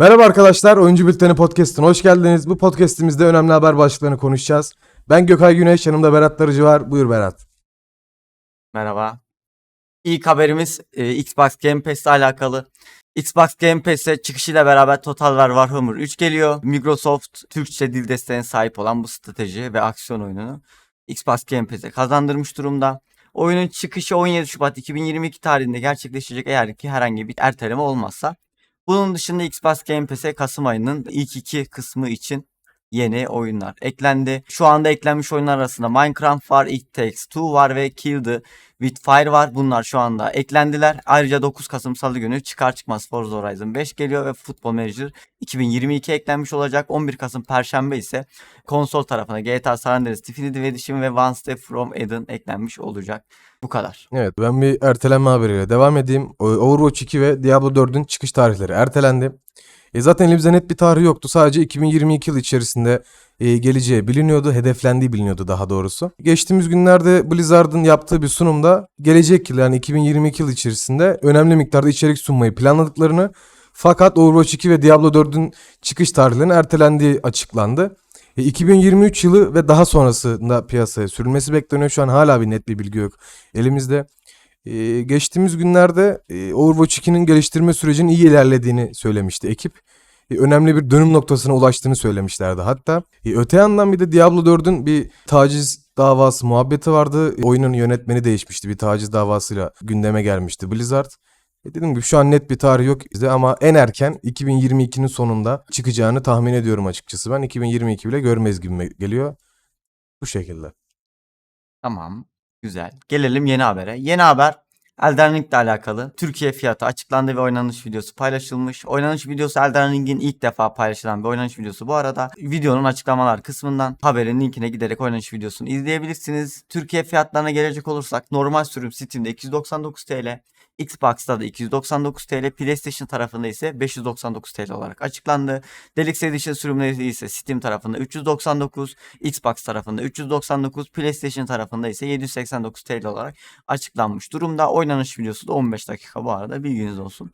Merhaba arkadaşlar, Oyuncu Bülteni Podcast'ına hoş geldiniz. Bu podcast'imizde önemli haber başlıklarını konuşacağız. Ben Gökay Güneş, yanımda Berat Darıcı var. Buyur Berat. Merhaba. İlk haberimiz e, Xbox Game Pass ile alakalı. Xbox Game Pass'e çıkışıyla beraber Total War Warhammer 3 geliyor. Microsoft Türkçe dil desteğine sahip olan bu strateji ve aksiyon oyununu Xbox Game Pass'e kazandırmış durumda. Oyunun çıkışı 17 Şubat 2022 tarihinde gerçekleşecek eğer ki herhangi bir erteleme olmazsa. Bunun dışında Xbox Game Pass'e Kasım ayının ilk iki kısmı için yeni oyunlar eklendi. Şu anda eklenmiş oyunlar arasında Minecraft var, It Takes Two var ve Kill the with Fire var. Bunlar şu anda eklendiler. Ayrıca 9 Kasım Salı günü çıkar çıkmaz Forza Horizon 5 geliyor ve Football Manager 2022 eklenmiş olacak. 11 Kasım Perşembe ise konsol tarafına GTA San Andreas Definitive Edition ve One Step From Eden eklenmiş olacak. Bu kadar. Evet, ben bir ertelenme haberiyle devam edeyim. Overwatch 2 ve Diablo 4'ün çıkış tarihleri ertelendi. E zaten elimizde net bir tarih yoktu. Sadece 2022 yıl içerisinde e, geleceği biliniyordu, hedeflendiği biliniyordu daha doğrusu. Geçtiğimiz günlerde Blizzard'ın yaptığı bir sunumda gelecek yıl yani 2022 yıl içerisinde önemli miktarda içerik sunmayı planladıklarını fakat Overwatch 2 ve Diablo 4'ün çıkış tarihlerinin ertelendiği açıklandı. E, 2023 yılı ve daha sonrasında piyasaya sürülmesi bekleniyor. Şu an hala bir net bir bilgi yok elimizde. E, geçtiğimiz günlerde e, Overwatch 2'nin geliştirme sürecinin iyi ilerlediğini söylemişti ekip. E, önemli bir dönüm noktasına ulaştığını söylemişlerdi hatta. E, öte yandan bir de Diablo 4'ün bir taciz davası muhabbeti vardı. E, oyunun yönetmeni değişmişti. Bir taciz davasıyla gündeme gelmişti Blizzard. E, dediğim gibi şu an net bir tarih yok bizde ama en erken 2022'nin sonunda çıkacağını tahmin ediyorum açıkçası. Ben 2022 bile görmez gibi geliyor. Bu şekilde. Tamam. Güzel. Gelelim yeni habere. Yeni haber Elden Ring alakalı. Türkiye fiyatı açıklandı ve oynanış videosu paylaşılmış. Oynanış videosu Elden Ring'in ilk defa paylaşılan bir oynanış videosu. Bu arada videonun açıklamalar kısmından haberin linkine giderek oynanış videosunu izleyebilirsiniz. Türkiye fiyatlarına gelecek olursak normal sürüm Steam'de 299 TL. Xbox'ta da 299 TL, PlayStation tarafında ise 599 TL olarak açıklandı. Deluxe Edition sürümleri ise Steam tarafında 399, Xbox tarafında 399, PlayStation tarafında ise 789 TL olarak açıklanmış durumda. Oynanış videosu da 15 dakika bu arada bilginiz olsun.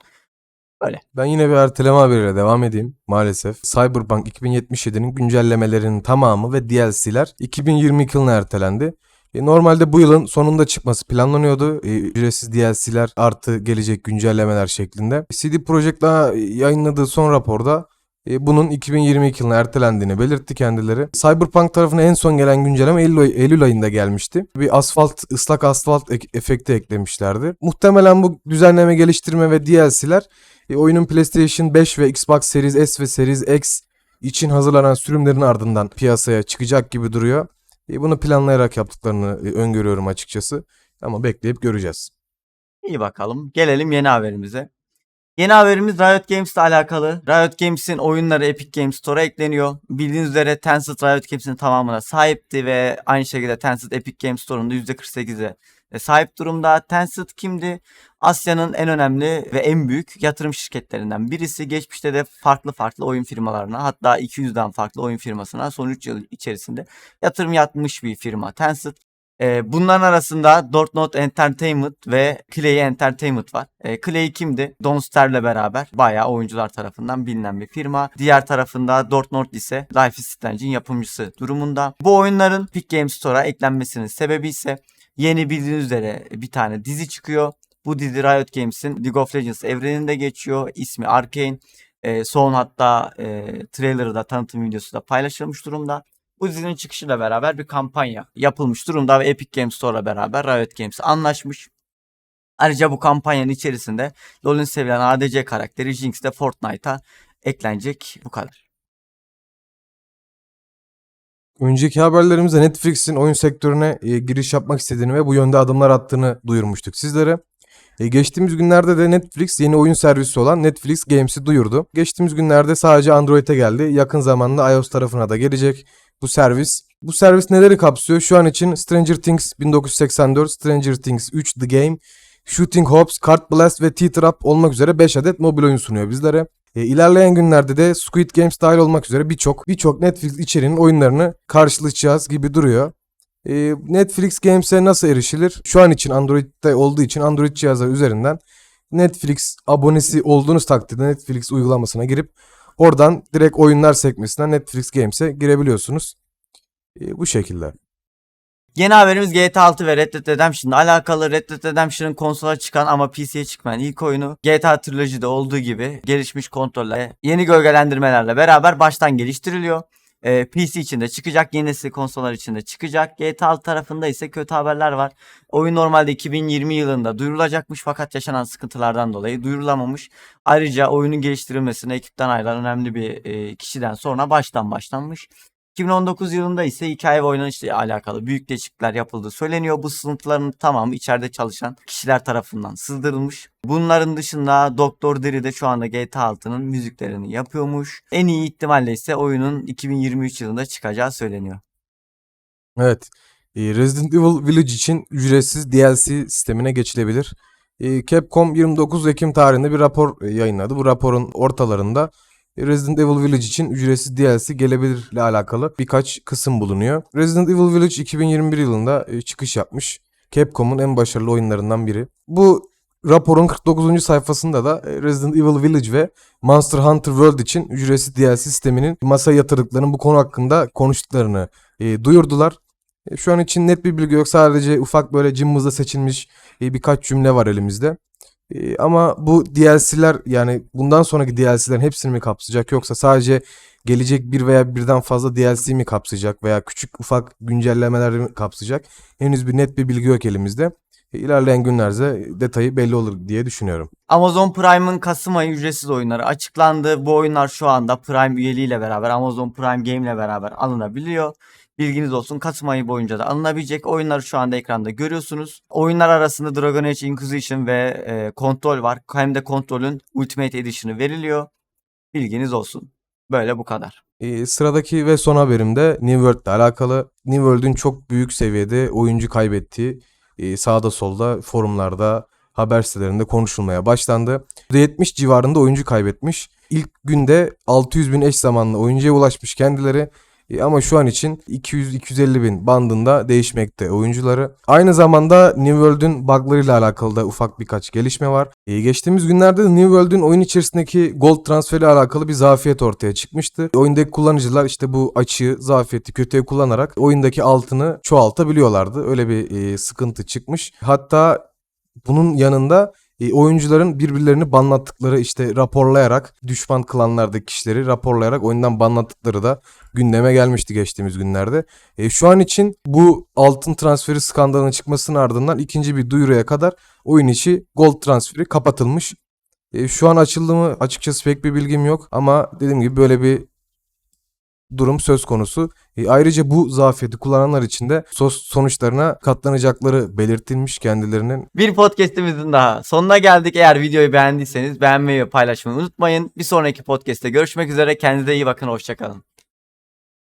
Böyle. Ben yine bir erteleme haberiyle devam edeyim maalesef. Cyberpunk 2077'nin güncellemelerinin tamamı ve DLC'ler 2022 yılına ertelendi. E, Normalde bu yılın sonunda çıkması planlanıyordu. E, Ücretsiz DLC'ler artı gelecek güncellemeler şeklinde. CD Projekt daha yayınladığı son raporda e, bunun 2022 yılına ertelendiğini belirtti kendileri. Cyberpunk tarafına en son gelen güncelleme Eylül, Eylül ayında gelmişti. Bir asfalt, ıslak asfalt ek- efekti eklemişlerdi. Muhtemelen bu düzenleme, geliştirme ve DLC'ler oyunun PlayStation 5 ve Xbox Series S ve Series X için hazırlanan sürümlerin ardından piyasaya çıkacak gibi duruyor. E, bunu planlayarak yaptıklarını e, öngörüyorum açıkçası. Ama bekleyip göreceğiz. İyi bakalım. Gelelim yeni haberimize. Yeni haberimiz Riot Games ile alakalı. Riot Games'in oyunları Epic Games Store'a ekleniyor. Bildiğiniz üzere Tencent Riot Games'in tamamına sahipti ve aynı şekilde Tencent Epic Games Store'un da %48'e e, sahip durumda. Tencent kimdi? Asya'nın en önemli ve en büyük yatırım şirketlerinden birisi. Geçmişte de farklı farklı oyun firmalarına hatta 200'den farklı oyun firmasına son 3 yıl içerisinde yatırım yapmış bir firma Tencent. Ee, bunların arasında Dortmund Entertainment ve Clay Entertainment var. Ee, Clay kimdi? Don Ster'le beraber bayağı oyuncular tarafından bilinen bir firma. Diğer tarafında Dortmund ise Life is Strange'in yapımcısı durumunda. Bu oyunların Epic Games Store'a eklenmesinin sebebi ise yeni bildiğiniz üzere bir tane dizi çıkıyor. Bu dizi Riot Games'in League of Legends evreninde geçiyor. İsmi Arcane. Ee, son hatta e, trailer'ı da tanıtım videosu da paylaşılmış durumda. Bu dizinin çıkışıyla beraber bir kampanya yapılmış durumda ve Epic Games Store'la beraber Riot Games anlaşmış. Ayrıca bu kampanyanın içerisinde LoL'ün sevilen ADC karakteri Jinx de Fortnite'a eklenecek. Bu kadar. Önceki haberlerimizde Netflix'in oyun sektörüne e, giriş yapmak istediğini ve bu yönde adımlar attığını duyurmuştuk sizlere. E, geçtiğimiz günlerde de Netflix yeni oyun servisi olan Netflix Games'i duyurdu. Geçtiğimiz günlerde sadece Android'e geldi. Yakın zamanda iOS tarafına da gelecek bu servis. Bu servis neleri kapsıyor? Şu an için Stranger Things 1984, Stranger Things 3 The Game, Shooting Hops, Card Blast ve T-Trap olmak üzere 5 adet mobil oyun sunuyor bizlere. E, ilerleyen günlerde de Squid Games dahil olmak üzere birçok birçok Netflix içeriğinin oyunlarını karşılayacağız gibi duruyor. E, Netflix Games'e nasıl erişilir? Şu an için Android'de olduğu için Android cihazları üzerinden Netflix abonesi olduğunuz takdirde Netflix uygulamasına girip Oradan direkt oyunlar sekmesinden Netflix Games'e girebiliyorsunuz. E, bu şekilde. Yeni haberimiz GTA 6 ve Red Dead Redemption'la alakalı. Red Dead Redemption'ın konsola çıkan ama PC'ye çıkmayan ilk oyunu GTA Trilogy'de olduğu gibi gelişmiş kontroller, yeni gölgelendirmelerle beraber baştan geliştiriliyor. Ee, PC için de çıkacak, yeni nesil konsollar için de çıkacak. GTA 6 tarafında ise kötü haberler var. Oyun normalde 2020 yılında duyurulacakmış fakat yaşanan sıkıntılardan dolayı duyurulamamış. Ayrıca oyunun geliştirilmesine ekipten ayrılan önemli bir e, kişiden sonra baştan başlanmış. 2019 yılında ise hikaye ve oynanışla alakalı büyük değişiklikler yapıldığı söyleniyor. Bu sızıntıların tamamı içeride çalışan kişiler tarafından sızdırılmış. Bunların dışında Doktor Dre de şu anda GTA 6'nın müziklerini yapıyormuş. En iyi ihtimalle ise oyunun 2023 yılında çıkacağı söyleniyor. Evet. e, Resident Evil Village için ücretsiz DLC sistemine geçilebilir. E, Capcom 29 Ekim tarihinde bir rapor e, yayınladı. Bu raporun ortalarında Resident Evil Village için ücretsiz DLC gelebilirle alakalı birkaç kısım bulunuyor. Resident Evil Village 2021 yılında e, çıkış yapmış. Capcom'un en başarılı oyunlarından biri. Bu raporun 49. sayfasında da e, Resident Evil Village ve Monster Hunter World için ücretsiz DLC sisteminin masaya yatırdıklarının bu konu hakkında konuştuklarını e, duyurdular. Şu an için net bir bilgi yok. Sadece ufak böyle cımbızla seçilmiş birkaç cümle var elimizde. Ama bu DLC'ler yani bundan sonraki DLC'lerin hepsini mi kapsayacak yoksa sadece gelecek bir veya birden fazla DLC mi kapsayacak veya küçük ufak güncellemeler mi kapsayacak? Henüz bir net bir bilgi yok elimizde. E, İlerleyen günlerde detayı belli olur diye düşünüyorum. Amazon Prime'ın Kasım ayı ücretsiz oyunları açıklandı. Bu oyunlar şu anda Prime üyeliğiyle beraber Amazon Prime Game ile beraber alınabiliyor. Bilginiz olsun Kasım ayı boyunca da alınabilecek oyunları şu anda ekranda görüyorsunuz. Oyunlar arasında Dragon Age Inquisition ve e, var. Hem de Kontrol'ün Ultimate Edition'ı veriliyor. Bilginiz olsun. Böyle bu kadar. E, sıradaki ve son haberimde New World ile alakalı. New World'ün çok büyük seviyede oyuncu kaybettiği e, sağda solda forumlarda haber sitelerinde konuşulmaya başlandı. %70 civarında oyuncu kaybetmiş. İlk günde 600 bin eş zamanlı oyuncuya ulaşmış kendileri. E, ama şu an için 200-250 bin bandında değişmekte oyuncuları. Aynı zamanda New World'ün buglarıyla alakalı da ufak birkaç gelişme var. E, geçtiğimiz günlerde de New World'ün oyun içerisindeki gold transferi alakalı bir zafiyet ortaya çıkmıştı. Oyundaki kullanıcılar işte bu açığı, zafiyeti kötüye kullanarak oyundaki altını çoğaltabiliyorlardı. Öyle bir e, sıkıntı çıkmış. Hatta bunun yanında e, oyuncuların birbirlerini banlattıkları işte raporlayarak düşman klanlardaki kişileri raporlayarak oyundan banlattıkları da gündeme gelmişti geçtiğimiz günlerde. E, şu an için bu altın transferi skandalının çıkmasının ardından ikinci bir duyuruya kadar oyun içi gold transferi kapatılmış. E, şu an açıldı mı açıkçası pek bir bilgim yok ama dediğim gibi böyle bir durum söz konusu. E, ayrıca bu zafiyeti kullananlar için de sos sonuçlarına katlanacakları belirtilmiş kendilerinin. Bir podcast'imizin daha sonuna geldik. Eğer videoyu beğendiyseniz beğenmeyi ve paylaşmayı unutmayın. Bir sonraki podcast'te görüşmek üzere. Kendinize iyi bakın. Hoşçakalın.